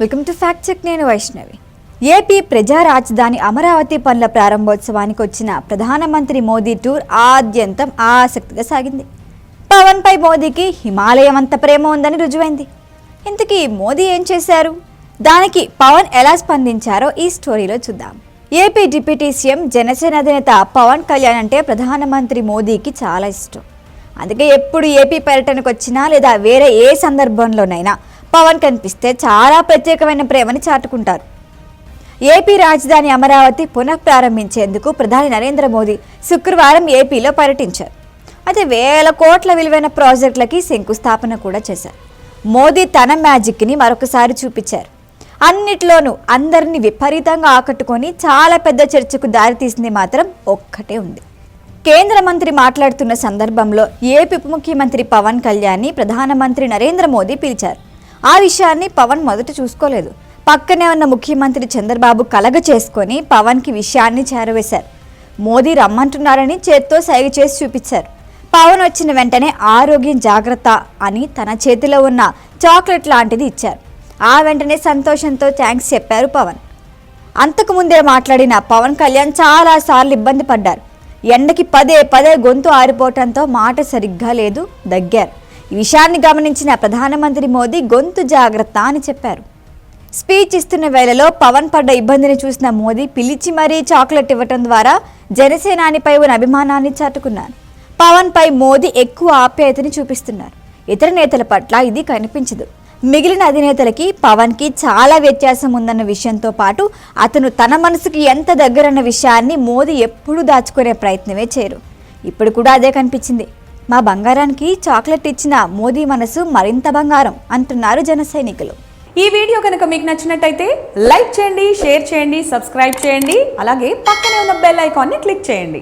Welcome to fact check నేను Vaishnavi. AP ప్రజా రాజధాని అమరావతి పనుల ప్రారంభోత్సవానికి వచ్చిన ప్రధానమంత్రి మోదీ టూర్ ఆద్యంతం ఆసక్తిగా సాగింది. పవన్ పై మోదీకి హిమాలయం అంత ప్రేమ ఉందని రుజువైంది. ఇంతకీ మోదీ ఏం చేశారు? దానికి పవన్ ఎలా స్పందించారో ఈ స్టోరీలో చూద్దాం. ఏపీ డిప్యూటీ సీఎం జనసేన అధినేత పవన్ కళ్యాణ్ అంటే ప్రధానమంత్రి మోదీకి చాలా ఇష్టం. అందుకే ఎప్పుడు ఏపీ పర్యటనకు వచ్చినా లేదా వేరే ఏ సందర్భంలోనైనా పవన్ కనిపిస్తే చాలా ప్రత్యేకమైన ప్రేమని చాటుకుంటారు. ఏపీ రాజధాని అమరావతి పునఃప్రారంభించేందుకు ప్రధాని నరేంద్ర మోదీ శుక్రవారం ఏపీలో పర్యటించారు. అయితే వేల కోట్ల విలువైన ప్రాజెక్టులకి శంకుస్థాపన కూడా చేశారు. మోదీ తన మ్యాజిక్ని మరొకసారి చూపించారు. అన్నిట్లోనూ అందరినీ విపరీతంగా ఆకట్టుకొని చాలా పెద్ద చర్చకు దారితీసింది మాత్రం ఒక్కటే ఉంది. కేంద్ర మంత్రి మాట్లాడుతున్న సందర్భంలో ఏపీ ఉప ముఖ్యమంత్రి పవన్ కళ్యాణ్ని ప్రధానమంత్రి నరేంద్ర మోదీ పిలిచారు. ఆ విషయాన్ని పవన్ మొదట చూసుకోలేదు. పక్కనే ఉన్న ముఖ్యమంత్రి చంద్రబాబు కలగ చేసుకొని పవన్కి విషయాన్ని చేరవేశారు. మోదీ రమ్మంటున్నారని చేత్తో సైగ చేసి చూపించారు. పవన్ వచ్చిన వెంటనే ఆరోగ్యం జాగ్రత్త అని తన చేతిలో ఉన్న చాక్లెట్ లాంటిది ఇచ్చారు. ఆ వెంటనే సంతోషంతో థ్యాంక్స్ చెప్పారు పవన్. అంతకు ముందే మాట్లాడిన పవన్ కళ్యాణ్ చాలా సార్లు ఇబ్బంది పడ్డారు. ఎండకి పదే పదే గొంతు ఆరిపోవటంతో మాట సరిగ్గా లేదు దగ్గారు. ఈ విషయాన్ని గమనించిన ప్రధానమంత్రి మోదీ గొంతు జాగ్రత్త అని చెప్పారు. స్పీచ్ ఇస్తున్న వేళలో పవన్ పడ్డ ఇబ్బందిని చూసిన మోదీ పిలిచి మరీ చాక్లెట్ ఇవ్వటం ద్వారా జనసేనానిపై ఉన్న అభిమానాన్ని చాటుకున్నారు. పవన్ పై మోదీ ఎక్కువ ఆప్యాయతని చూపిస్తున్నారు. ఇతర నేతల పట్ల ఇది కనిపించదు. మిగిలిన అధినేతలకి పవన్కి చాలా వ్యత్యాసం ఉందన్న విషయంతో పాటు అతను తన మనసుకి ఎంత దగ్గరన్న విషయాన్ని మోదీ ఎప్పుడూ దాచుకునే ప్రయత్నమే చేయరు. ఇప్పుడు కూడా అదే కనిపించింది. మా బంగారానికి చాక్లెట్ ఇచ్చిన మోదీ మనసు మరింత బంగారం అంటున్నారు జన సైనికులు. ఈ వీడియో కనుక మీకు నచ్చినట్టయితే లైక్ చేయండి షేర్ చేయండి సబ్స్క్రైబ్ చేయండి అలాగే పక్కనే ఉన్న బెల్ ఐకాన్ని క్లిక్ చేయండి.